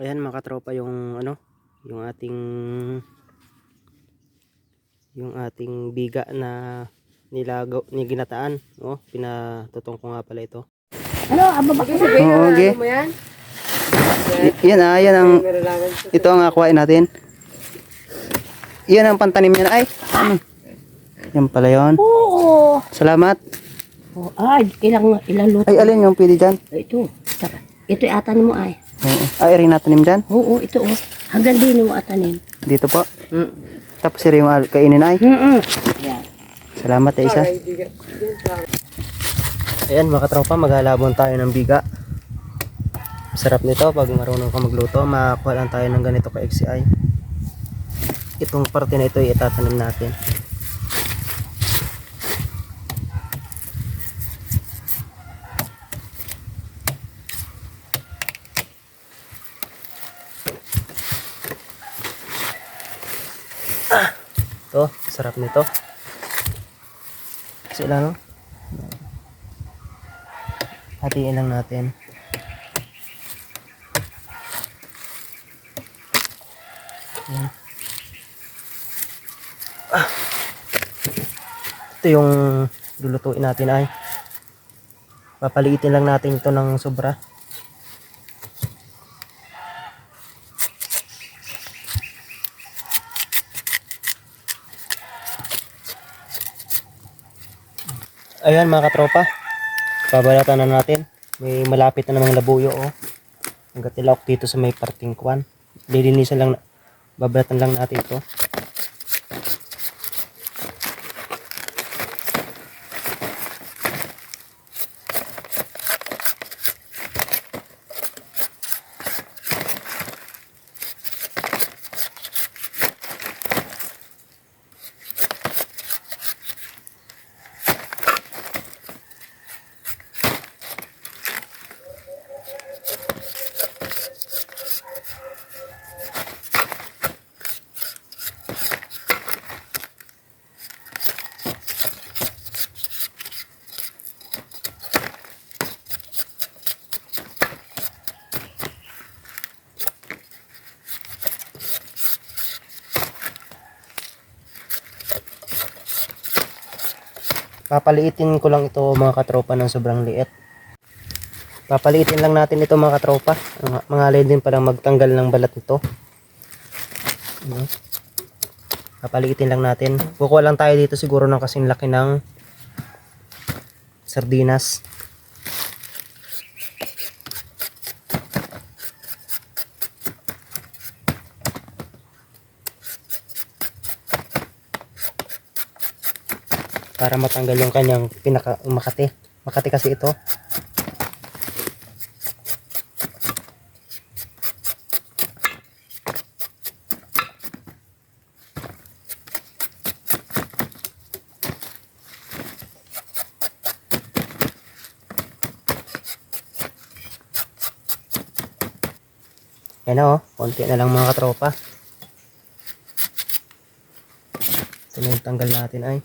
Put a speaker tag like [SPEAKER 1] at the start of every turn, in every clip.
[SPEAKER 1] Ayan mga katropa yung ano, yung ating yung ating biga na nilagaw ni ginataan, oh, pinatutong ko nga pala ito.
[SPEAKER 2] Ano, aba ba?
[SPEAKER 1] Oo, okay.
[SPEAKER 2] mo yan?
[SPEAKER 1] Yan ah, yan ang ito ang akuhain natin. Yan ang pantanim niya ay. Hmm. Yan pala yon.
[SPEAKER 2] Oo.
[SPEAKER 1] Salamat.
[SPEAKER 2] Oh, ay, ilang, ilang luto.
[SPEAKER 1] Ay, alin yung pili dyan?
[SPEAKER 2] Ito. Ito atan mo ay.
[SPEAKER 1] Oo. Ay, rin natanim dyan.
[SPEAKER 2] Oo, ito oh. Hanggang din mo atanin.
[SPEAKER 1] Dito po.
[SPEAKER 2] Mm.
[SPEAKER 1] Tapos sir yung kainin ay.
[SPEAKER 2] Mm Yan.
[SPEAKER 1] Salamat eh, isa. Ayan mga katropa, maghalabon tayo ng biga. Sarap nito pag marunong ka magluto, makakuha lang tayo ng ganito ka XCI. Itong parte na ito ay itatanim natin. Ah, ito, sarap nito. Kasi lang, no? Hatiin lang natin. Ah. Ito yung lulutuin natin ay papaliitin lang natin ito ng sobra. Ayan mga katropa. Babalatan na natin. May malapit na namang labuyo oh. Ang gatilawak dito sa may parting kwan. Lilinisan lang, babalatan lang natin ito. Papaliitin ko lang ito mga katropa ng sobrang liit. Papaliitin lang natin ito mga katropa. Mga, mga alay din palang magtanggal ng balat nito. Papaliitin lang natin. Kukuha lang tayo dito siguro ng kasing laki ng sardinas. Para matanggal yung kanyang pinaka makati. Makati kasi ito. Yan na oh, konti na lang mga katropa. Ito na yung tanggal natin ay.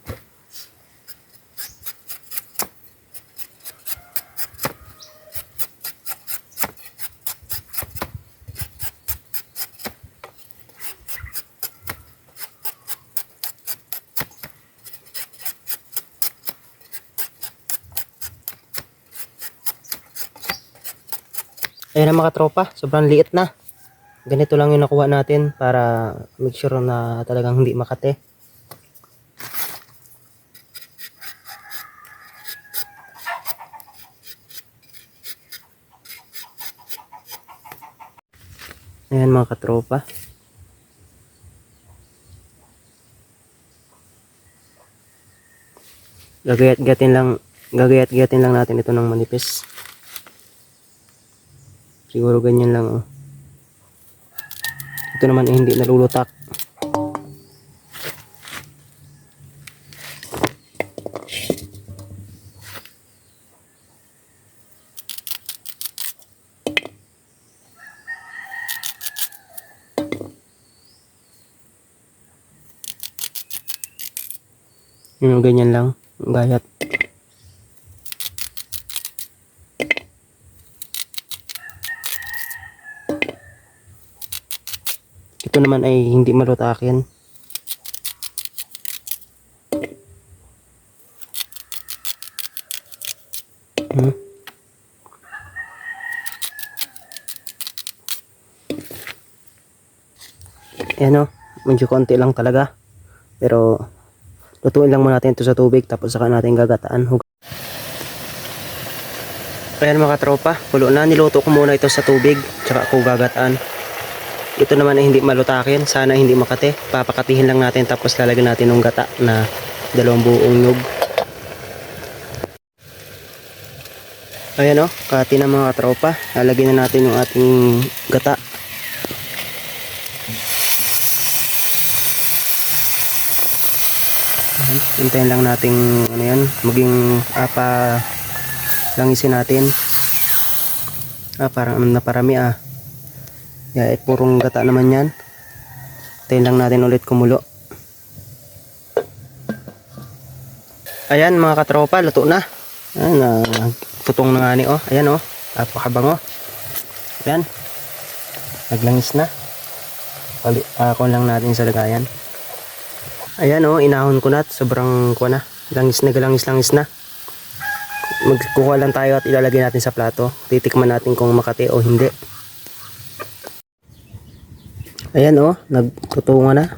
[SPEAKER 1] Ayan na mga tropa, sobrang liit na. Ganito lang yung nakuha natin para make sure na talagang hindi makate. Ayan mga katropa. Gagayat-gatin lang gagayat-gatin lang natin ito ng manipis. Siguro ganyan lang oh. Ito naman eh, hindi nalulutak. Yung ganyan lang, gayat. Ito naman ay hindi malutakin. Hmm. Ayan o, medyo konti lang talaga. Pero, lutuin lang muna natin ito sa tubig tapos saka natin gagataan. Ayan mga tropa, pulo na. Niluto ko muna ito sa tubig tsaka ko gagataan. Ito naman ay hindi malutakin. Sana hindi makate. Papakatihin lang natin tapos lalagyan natin ng gata na dalawang buong nyug. Ayan o, kati na mga tropa. Lalagyan na natin yung ating gata. Ayan, hintayin lang nating ano yan, maging apa langisin natin. Ah, parang naparami ah. Yeah, eh, purong gata naman yan. Hintayin lang natin ulit kumulo. Ayan mga katropa, luto na. Ayan, ah, tutong na nga ni oh. Ayan oh, napakabango. Ayan. Naglangis na. Pali, kuha lang natin sa lagayan. Ayan oh, inahon ko na at sobrang kuha na. Langis na langis-langis na. Magkukuha lang tayo at ilalagay natin sa plato. Titikman natin kung makati o hindi. Ayan oh, nagtutungo na.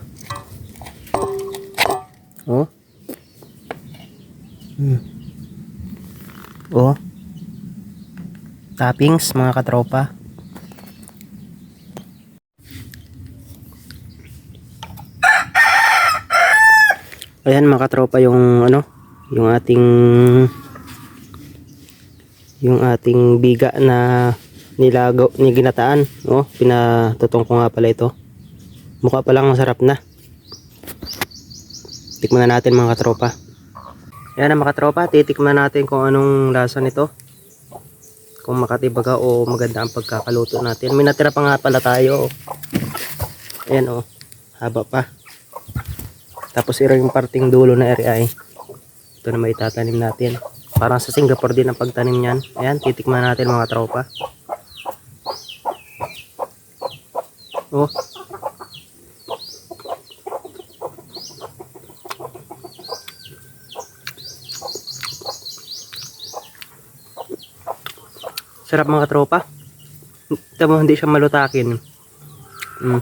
[SPEAKER 1] Oh. Hmm. Oh. Toppings mga katropa. Ayan mga katropa yung ano, yung ating yung ating biga na nilago ni ginataan, oh, pinatutong ko nga pala ito. Mukha pa lang masarap na. Tikman na natin mga katropa. Ayan na mga katropa, titikman natin kung anong lasa nito. Kung makatibaga o maganda ang pagkakaluto natin. May natira pa nga pala tayo. oh. Ayan oh, haba pa. Tapos ito yung parting dulo na area ay ito na may tatanim natin. Parang sa Singapore din ang pagtanim niyan. Ayan, titikman natin mga tropa. Oh. Sarap mga tropa. Ito mo, hindi siya malutakin. Mm.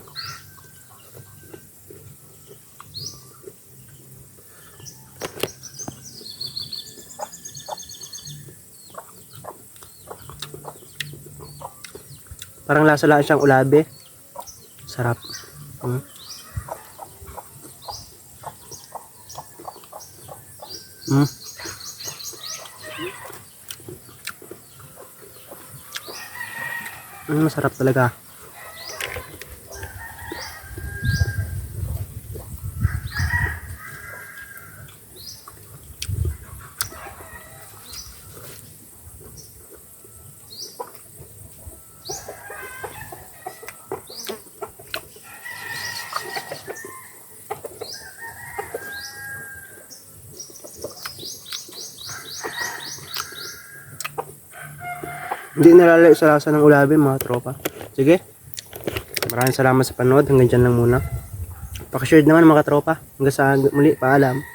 [SPEAKER 1] Parang lasa lang siyang ulabe. Sarap. Mm. Mm. Mm, masarap talaga. Hindi nalalayo sa lasa ng ulabe mga tropa. Sige. Maraming salamat sa panood. Hanggang dyan lang muna. Pakishare naman mga tropa. Hanggang sa muli. Paalam.